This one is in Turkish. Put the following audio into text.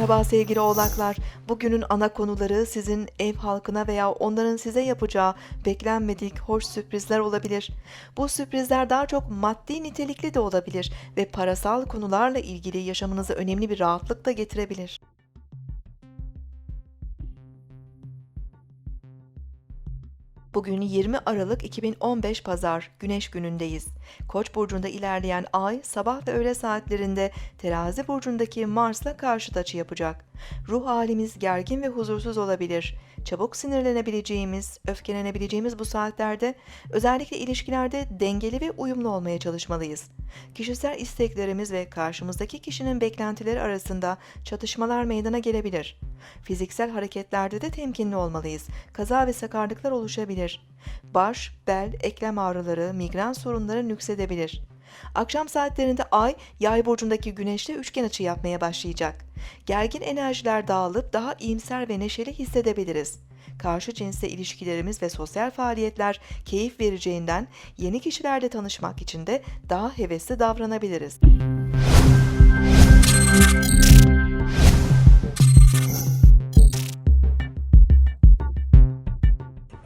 Merhaba sevgili oğlaklar. Bugünün ana konuları sizin ev halkına veya onların size yapacağı beklenmedik hoş sürprizler olabilir. Bu sürprizler daha çok maddi nitelikli de olabilir ve parasal konularla ilgili yaşamınıza önemli bir rahatlık da getirebilir. Bugün 20 Aralık 2015 Pazar, Güneş günündeyiz. Koç burcunda ilerleyen ay sabah ve öğle saatlerinde Terazi burcundaki Mars'la karşıt açı yapacak. Ruh halimiz gergin ve huzursuz olabilir. Çabuk sinirlenebileceğimiz, öfkelenebileceğimiz bu saatlerde özellikle ilişkilerde dengeli ve uyumlu olmaya çalışmalıyız. Kişisel isteklerimiz ve karşımızdaki kişinin beklentileri arasında çatışmalar meydana gelebilir. Fiziksel hareketlerde de temkinli olmalıyız. Kaza ve sakarlıklar oluşabilir. Baş, bel, eklem ağrıları, migren sorunları nüksedebilir. Akşam saatlerinde ay yay burcundaki güneşle üçgen açı yapmaya başlayacak. Gergin enerjiler dağılıp daha iyimser ve neşeli hissedebiliriz. Karşı cinsle ilişkilerimiz ve sosyal faaliyetler keyif vereceğinden yeni kişilerle tanışmak için de daha hevesli davranabiliriz.